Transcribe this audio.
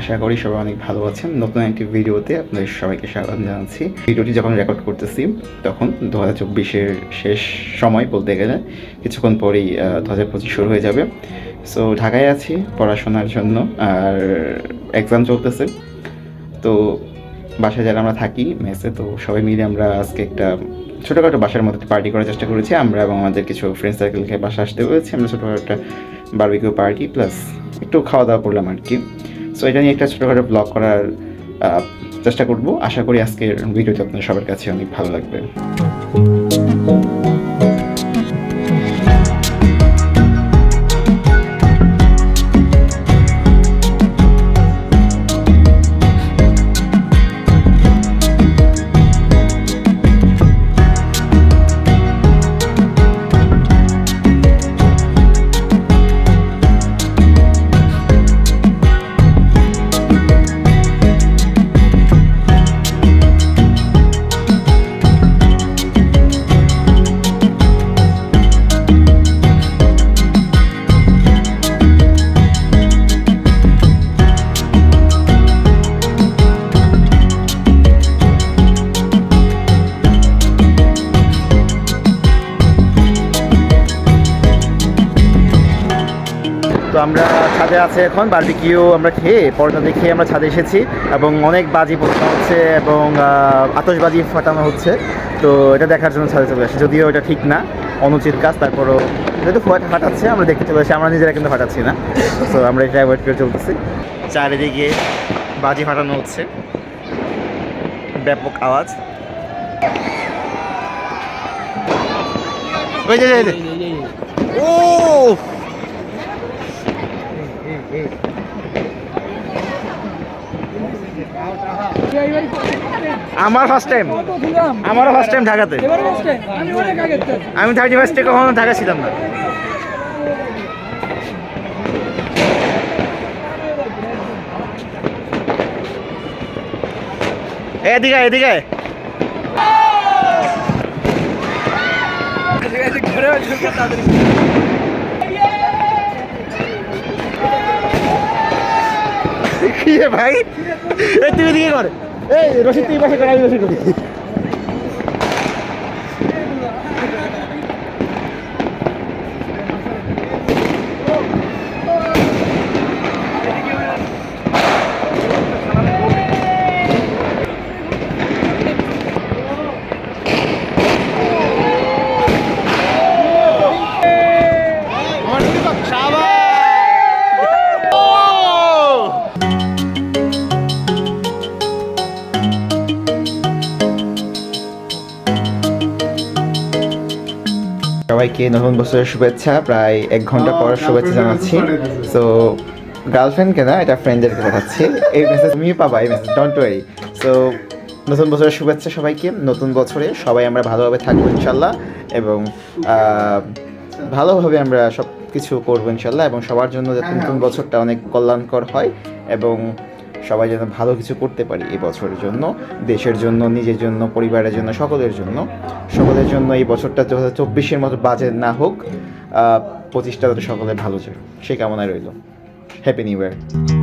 আশা করি সবাই অনেক ভালো আছেন। নতুন একটি ভিডিওতে আপনাদের সবাইকে স্বাগত জানাচ্ছি। ভিডিওটি যখন রেকর্ড করতেছি, তখন দু হাজার চব্বিশের শেষ সময় বলতে গেলে কিছুক্ষণ পরেই দু হাজার পঁচিশ শুরু হয়ে যাবে। সো ঢাকায় আছি পড়াশোনার জন্য আর এক্সাম চলতেছে। তো বাসায় যারা আমরা থাকি, মেসে, তো সবাই মিলে আমরা আজকে একটা ছোটোখাটো বাসার মধ্যে পার্টি করার চেষ্টা করেছি। আমরা এবং আমাদের কিছু ফ্রেন্ড সার্কেলকে বাসা আসতে হয়েছে। আমরা ছোটোখাটো একটা বার্বিকিউ পার্টি, প্লাস একটু খাওয়া দাওয়া করলাম আর কি সো এটা নিয়ে একটা ছোটোখাটো ব্লগ করার চেষ্টা করব। আশা করি আজকের ভিডিওটি আপনার সবার কাছে অনেক ভালো লাগবে। আমরা ছাদে আছে এখন বারবিকিউ আমরা খেয়ে পরোটা দিয়ে খেয়ে আমরা ছাদে এসেছি এবং অনেক বাজি পোষানো হচ্ছে এবং আহ, আতশবাজি ফাটানো হচ্ছে। তো এটা দেখার জন্য ছাদে চলে আসি। যদিও এটা ঠিক না অনুচিত কাজ তারপরও যেহেতু ফাটা- ফাটাচ্ছে আমরা দেখতে চলে আসি। আমরা নিজেরা কিন্তু ফাটাচ্ছি না। তো আমরা এটা অ্যাভয়েড করে চলতেছি। চারিদিকে বাজি ফাটানো হচ্ছে। ব্যাপক আওয়াজ। ওই যে। ও আমার ফার্স্ট টাইম আমারও ফার্স্ট টাইম ঢাকাতে। আমি থার্টি ফার্স্টে কখনো ঢাকা ছিলাম না। এদিকে এদিকে আয়। রে ভাই। এই তুই এদিকে কর এই রশিদ তুই পাশে কর আমি রশিদ করি সবাইকে নতুন বছরের শুভেচ্ছা। প্রায় এক ঘণ্টা পর শুভেচ্ছা জানাচ্ছি। সো গার্লফ্রেন্ডকে না, এটা ফ্রেন্ডদেরকে পাঠাচ্ছি এই মেসেজ তুমিও পাবা, এই মেসেজ ডোন্ট ওয়ারি সো নতুন বছরের শুভেচ্ছা সবাইকে। নতুন বছরে সবাই আমরা ভালোভাবে থাকব, ইনশাল্লাহ। এবং ভালোভাবে আমরা সব কিছু করব, ইনশাল্লাহ। এবং সবার জন্য যাতে নতুন বছরটা অনেক কল্যাণকর হয়। এবং সবাই যেন ভালো কিছু করতে পারি এই বছরের জন্য, দেশের জন্য, নিজের জন্য, পরিবারের জন্য, সকলের জন্য। সকলের জন্য এই বছরটা দু হাজার চব্বিশের মতো বাজে না হোক পঁচিশটা সকলে ভালো যায়। সেই কামনায় রইল। Happy new year